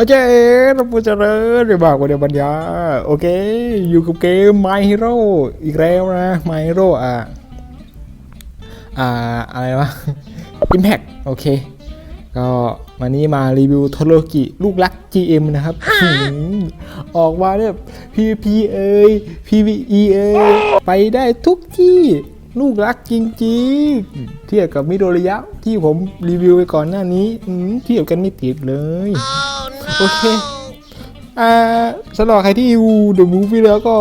อาจารย์เอ๋เราพูดเจริญไปบอกว่าเดี๋ยวปัญญาโอเค อยู่กับเกม My Hero อีกแล้วนะ My Hero อะอ่า อะไรวะ Impact โอเค ก็วันนี้มารีวิวโทโรกิลูกรัก GM นะครับหืมออกมาเนี่ย PVP เอ่ย PVE เอ่ยไปได้ทุกที่ลูกรักจริงๆ เทียบกับมิโดริยะที่ผมรีวิวไปก่อนหน้านี้อืมเทียบกันไม่ติดเลย โอเค อ่าสำหรับใครที่ดู The Movie แล้วก็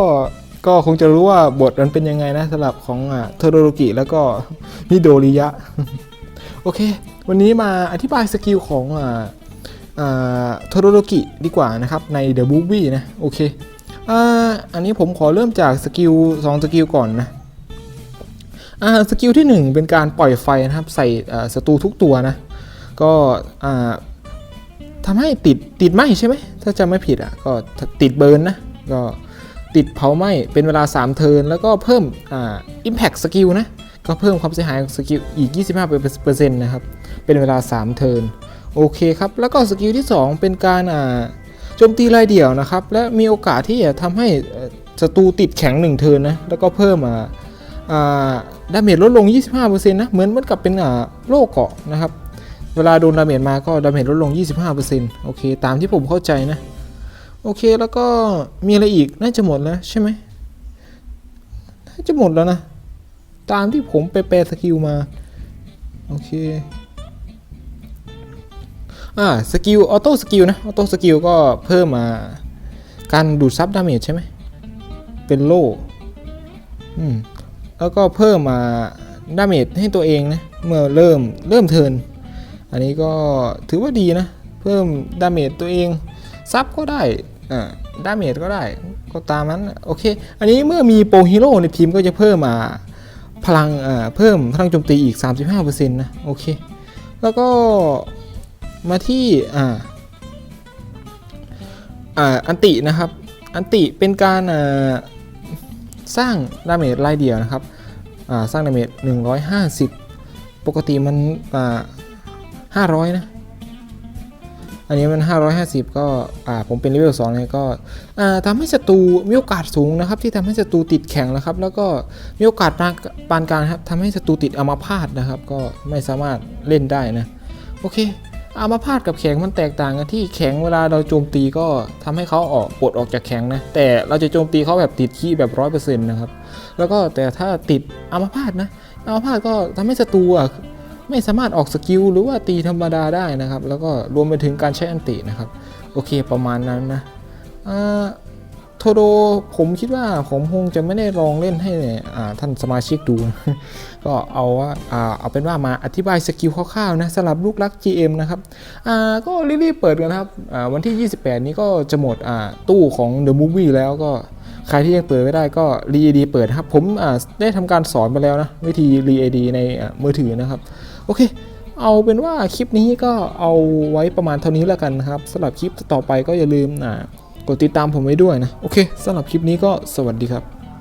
ก็คงจะรู้ว่าบทมันเป็นยังไงนะสำหรับของอ่าโทโรโรกิแล้วก็มิโดริยะ โอเค วันนี้มาอธิบายสกิลของอ่าอ่าโทโรโรกิดีกว่านะครับ ใน The Movie นะ โอเค อ่า อันนี้ผมขอเริ่มจากสกิล2สกิลก่อนนะอ่าสกิลที่ 1 เป็นการปล่อยไฟนะครับ ใส่อ่าศัตรูทุกตัวนะ ก็อ่า ทำให้ติดติดไหมใช่ไหมถ้าจำไม่ผิดอะก็ติดเบิร์นนะก็ติดเผาไหมเป็นเวลา 3 เทิร์นแล้วก็เพิ่มอ่า impact skill นะก็เพิ่มความเสียหายของสกิลอีก 25%นะครับ เป็นเวลา 3 เทิร์น โอเคครับ แล้วก็สกิลที่ 2 เป็นการอ่าโจมตีรายเดี่ยวนะครับ และมีโอกาสที่จะทำให้ศัตรูติดแข็ง 1 เทิร์นนะ แล้วก็เพิ่มอ่าดาเมจลดลง 25%นะ เหมือนเหมือนกับเป็นอ่าโล่เกาะนะครับ เวลาโดนดาเมจมาก็ดาเมจลดลง 25%โอเค ตามที่ผมเข้าใจนะ โอเคแล้วก็มีอะไรอีกน่าจะหมดแล้วใช่ไหมน่าจะหมดแล้วนะ ตามที่ผมไปแปลสกิลมา โอเคอ่าสกิลออโต้สกิลนะออโต้สกิลก็เพิ่มมาการดูดซับดาเมจใช่ไหมเป็นโล่อืมแล้วก็เพิ่มมาดาเมจให้ตัวเองนะเมื่อเริ่มเริ่มเทิร์น อันนี้ก็ถือว่าดีนะ เพิ่มดาเมจตัวเองซับก็ได้อ่าดาเมจก็ได้ก็ตามนั้นโอเค อันนี้เมื่อมีโปรฮีโร่ในทีมก็จะเพิ่มมาพลังอ่าเพิ่มพลังโจมตีอีก 35%นะโอเค แล้วก็มาที่อ่าอ่าอันตินะครับ อันติเป็นการอ่าสร้างดาเมจรายเดียวนะครับอ่าสร้างดาเมจ150 ปกติมันอ่า 500นะ อันนี้มัน 550 ก็อ่าผมเป็นเลเวล2เนี่ยก็อ่าทำให้ศัตรูมีโอกาสสูงนะครับ ที่ทำให้ศัตรูติดแข็งนะครับ แล้วก็มีโอกาสปานปานกลางครับทำให้ศัตรูติดอัมาพาตนะครับ ก็ไม่สามารถเล่นได้นะ โอเคอัมาพาตกับแข็งมันแตกต่างกันที่แข็งเวลาเราโจมตีก็ทำให้เขาออกปลดออกจากแข็งนะ แต่เราจะโจมตีเขาแบบติดขี้แบบร้อยเปอร์เซ็นต์นะครับ แล้วก็แต่ถ้าติดอัมาพาตนะอัมาพาตก็ทำให้ศัตรูอะ ไม่สามารถออกสกิลหรือว่าตีธรรมดาได้นะครับ แล้วก็รวมไปถึงการใช้อันตินะครับ โอเคประมาณนั้นนะอ่าโทโดผมคิดว่าผมคงจะไม่ได้ลองเล่นให้ท่านสมาชิกดู ก็เอาว่าเอาเป็นว่ามาอธิบายสกิลคร่าวๆนะสำหรับลูกรัก GM นะครับอ่าก็รีบๆเปิดกันครับวันที่ 28 นี้ก็จะหมดตู้ของ The Movie แล้วก็ใครที่ยังเปิดไม่ได้ก็ re AD เปิดครับ ผมได้ทำการสอนไปแล้วนะ วิธี re AD ในมือถือนะครับ โอเค เอาเป็นว่าคลิปนี้ก็เอาไว้ประมาณเท่านี้แล้วกันครับสำหรับคลิปต่อไปก็อย่าลืมนะกดติดตามผมไว้ด้วยนะ โอเคสำหรับคลิปนี้ก็สวัสดีครับ